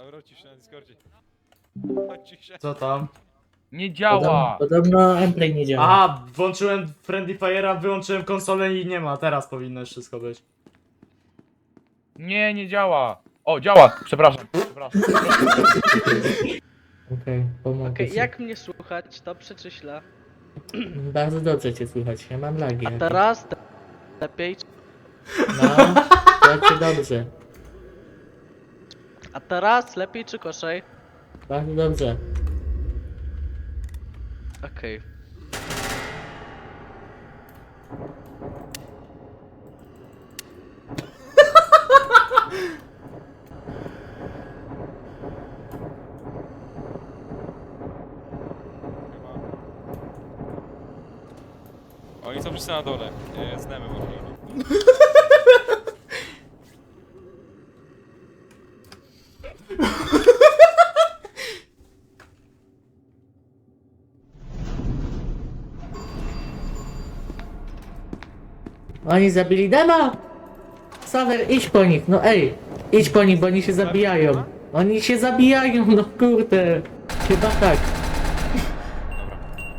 Zawrócisz się na Discordzie. Się. Co tam? Nie działa! Podobno Amplay nie działa. Aha, włączyłem Friendly Fire'a, wyłączyłem konsolę i nie ma. Teraz powinno już wszystko być. Nie, nie działa! O, działa! Przepraszam, przepraszam. Okej, pomogę Okej, ci. jak mnie słuchać, to przeczyślę. Bardzo dobrze cię słychać, ja mam lagi. A jakieś. teraz te- lepiej. No, jak cię dobrze. A teraz lepiej czy gorzej? Bardzo dobrze. Okej. Oni są wszyscy na dole. E, Znamy może. Oni zabili Dema! Saver, idź po nich, no ej! Idź po nich, bo oni się zabijają. Oni się zabijają, no kurde. Chyba tak.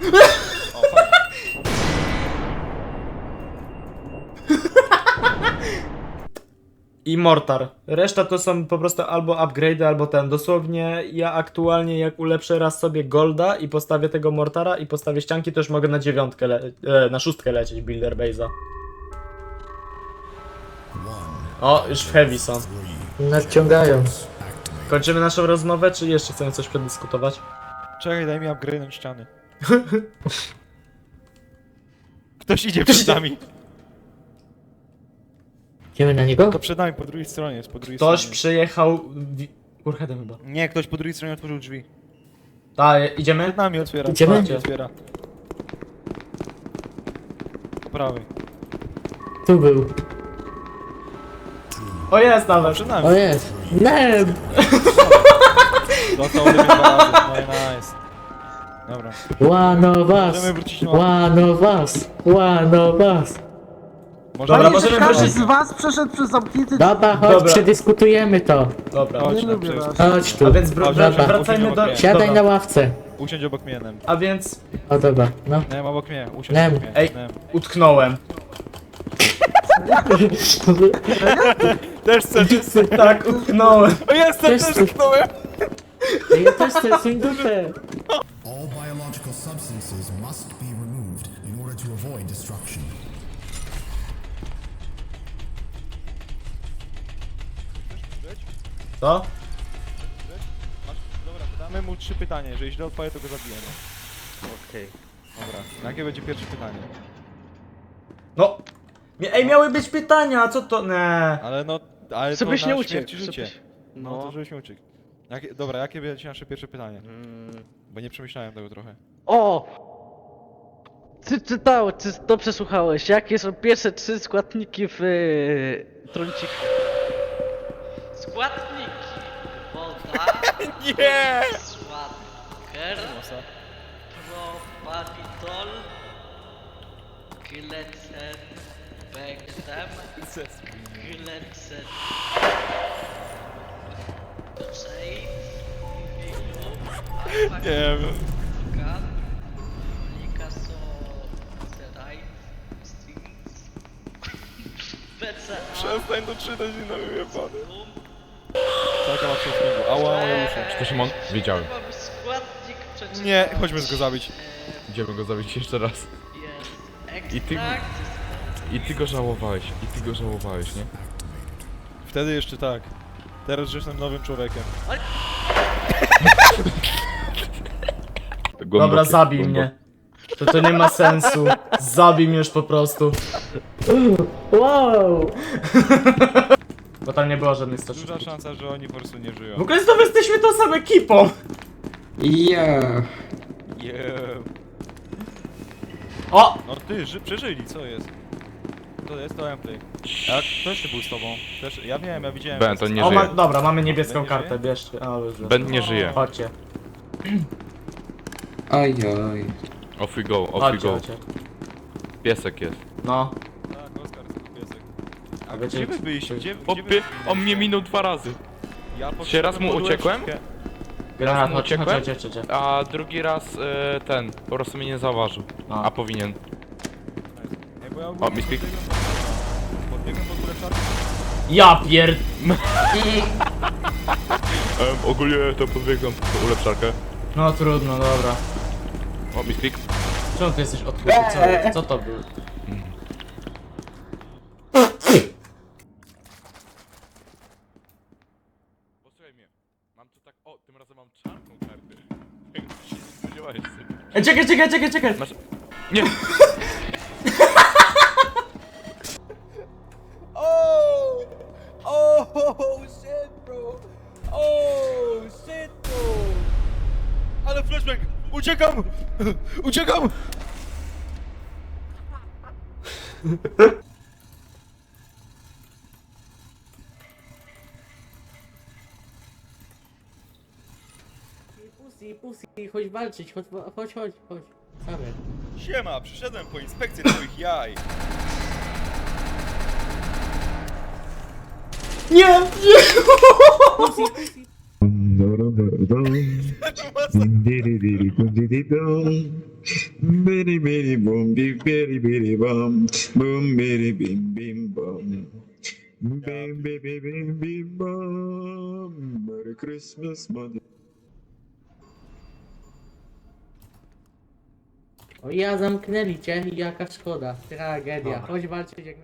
I Mortar. Reszta to są po prostu albo upgrade'y, albo ten. Dosłownie ja aktualnie jak ulepszę raz sobie Golda i postawię tego Mortara i postawię ścianki, to już mogę na dziewiątkę, le- e, na szóstkę lecieć Builder Base'a. O, już w heavy są. Nadciągają. Kończymy naszą rozmowę, czy jeszcze chcemy coś przedyskutować? Czekaj, daj mi upgrade'nąć ściany. Ktoś idzie przed nami. Idziemy na niego? To przed nami, po drugiej stronie jest, po drugiej Ktoś stronie. przyjechał... Wi- Urhedem chyba. Nie, ktoś po drugiej stronie otworzył drzwi. Tak, idziemy? Przed nami otwiera. Idziemy? Patrzcie, otwiera. Po prawej. Tu był. O jest nawet! O jest. Nem! Dostał ode mnie dwa razy. No i nice. Dobra. One of us. Możemy wrócić na... One of us. One of us. Możemy Dobra, wrócić możemy na- wrócić. z was przeszedł przez zamknięty Dobra, chodź, Dobra. przedyskutujemy to. Dobra. Chodź, Nie lubię was. Chodź tu. A więc wr- Dobra, wr- wracajmy do... Siadaj dobra. na ławce. Usiądź obok mnie, Nem. A więc O dobra, no. Nem obok mnie, usiądź Nem. obok mnie. Ej. Nem. utknąłem. Też chcę, Tak, utknąłem. O jestem, Też też chcę. Ja też chcę dupę. All biological substances must be removed in order to avoid destruction. Co? Dobra, damy mu trzy pytania, jeżeli źle odpowie, to go zabijemy. Okej. Dobra, jakie będzie pierwsze pytanie? No. Mie- Ej, miały być pytania, co to? Nie. Ale no, ale Żebyś to nie na uciekł. śmierć i życie. No, No. to żebyś nie uciekł. Jakie, dobra, jakie będzie nasze pierwsze pytanie? Mm. Bo nie przemyślałem tego trochę. O! Ty czytałeś, czy to przesłuchałeś? Jakie są pierwsze trzy składniki w yy, trunciku? Składniki! Woda, Nie! szwagier, propapitol, glecen, oxej, Nie wiem. Przestań to czytać i na wyjebany. Czekam aż się odbiegł. Ała, moje uszy. Czy to Szymon? Wiedziałem. Nie, chodźmy go zabić. Idziemy go zabić jeszcze raz. Jest I ty- I ty go żałowałeś, i ty go żałowałeś, nie? Wtedy jeszcze tak. Teraz już jestem nowym człowiekiem. Dobra, zabij mnie. To to nie ma sensu. Zabij mnie już po prostu. Wow! Bo tam nie było żadnych stoczków. Duża szansa, że oni po prostu nie żyją. W ogóle znowu jesteśmy tą samą ekipą. Yeah. O! No ty, ży, przeżyli, co jest? To jest to Emplay. A kto jeszcze był z tobą? Też, ja wiem, ja widziałem. Ben, to nie o ma, żyje. dobra, mamy niebieską kartę, żyje? bierzcie. A, już Ben nie żyje. Chodźcie, Ojoj. Off we go, off we chodźcie, go. chodźcie. Piesek jest. No, Tak, Oskar, to piesek. a Gdzie wiecie... wy byliście? Gdzie, gdzie wy Opie, on mnie minął dwa razy. Ja Się raz mu uciekłem? podłem Granat, mu chodź, chodź, uciekłem? chodź, chodź, chodź. A drugi raz e, ten, po prostu mnie nie zauważył. A. A powinien. Ej, bo ja mi. Podbiegłem pod górę czarny. Ja pier... ogólnie to podbiegłem po ulepszarkę. No trudno, dobra. O, mi speak. Czemu ty jesteś odkuty? Co, co to było? Posłuchaj mnie. Mam tu tak, o, tym razem mam czarną kartę. Tego się nie spodziewałeś sobie. Ej, czekaj, czekaj, czekaj, czekaj! Masz... Nie! Oh shit, bro! Oh shit, bro! Ale flashbang! Uciekam! Uciekam! Pussy, pussy, chodź walczyć, chodź, chodź, chodź, chodź. Sawer. Siema, przyszedłem po inspekcję twoich jaj. Nie! Nie! Bum bum. Bi bim bim bum. Bim bim bim bim bim bum. Merry Christmas, mother. O ja zamknęli cię i jaka szkoda. Tragedia. Chodź walczyć jak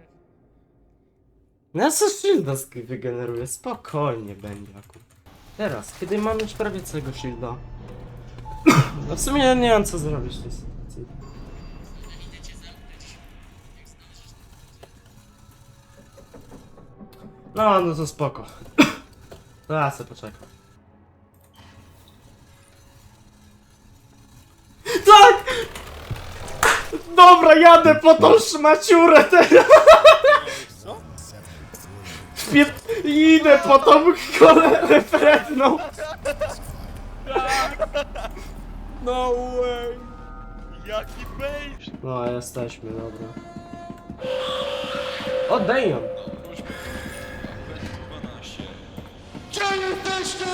No ja sobie shielda wygeneruję, spokojnie będzie aku. Teraz, kiedy mam już prawie całego shielda. No w sumie ja nie mam co zrobić w tej sytuacji. No, no to spoko. Ja sobie poczekam. Tak! Dobra, jadę po tą szmaciurę teraz! Co? Wpie- Idę po tą cholerę wredną! No way! Jaki bait! No, jesteśmy, dobra. Oddaj ją! 12.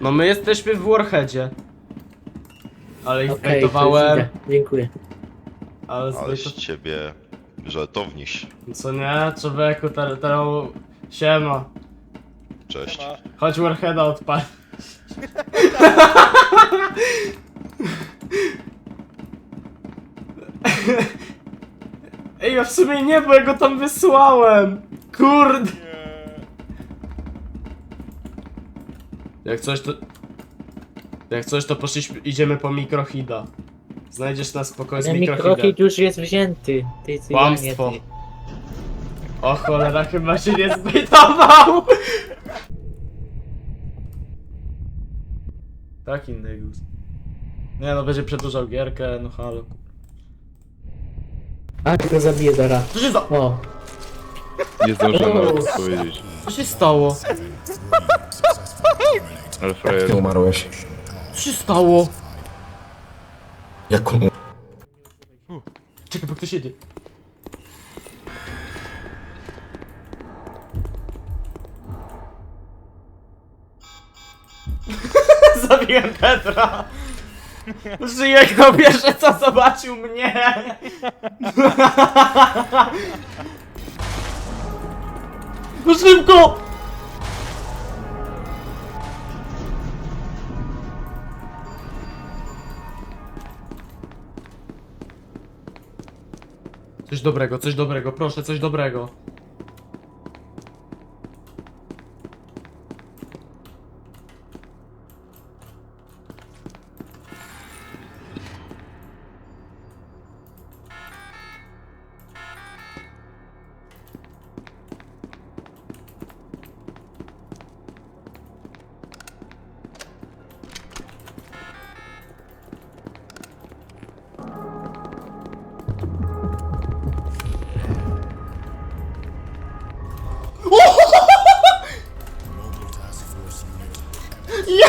No my jesteśmy w Warheadzie. Ale ich Okej, to bejtowałem, idę. Dziękuję. Ale Ale z ciebie żartowniś. Co nie? Człowieku, teraz... Ter... Siema. Cześć. Siema. Chodź Warheada odpal. Ej, ja w sumie nie, bo ja go tam wysłałem. Kurde. Jak coś to... Jak coś to poszliśmy, idziemy po mikrohida. Znajdziesz nas spokojnie z Ten mikrohidem. już jest wzięty. Ty, ty, Kłamstwo. nie, ty. O cholera, chyba się nie zbytował! Tak inny gus. Nie no, będzie przedłużał gierkę, no halo. A, tylko zabiję Dora. Co się, za... O, Nie zdążyłem nawet powiedzieć. Co się stało? Ale frajer. Ty umarłeś. Co się stało? Jak on Czekaj, bo ktoś jedzie. Zabiłem Petra! Żyje kto pierwsze co zobaczył mnie! No szybko! Coś dobrego, coś dobrego, proszę, coś dobrego. 哇！哈哈哈哈！呀！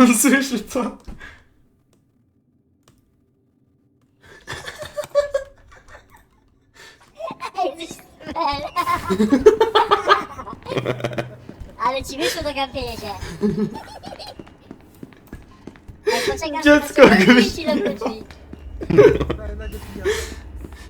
On słyszy to. Ale ci wyszło do gapienia się. Ej, poczekam, Dziecko do wróci.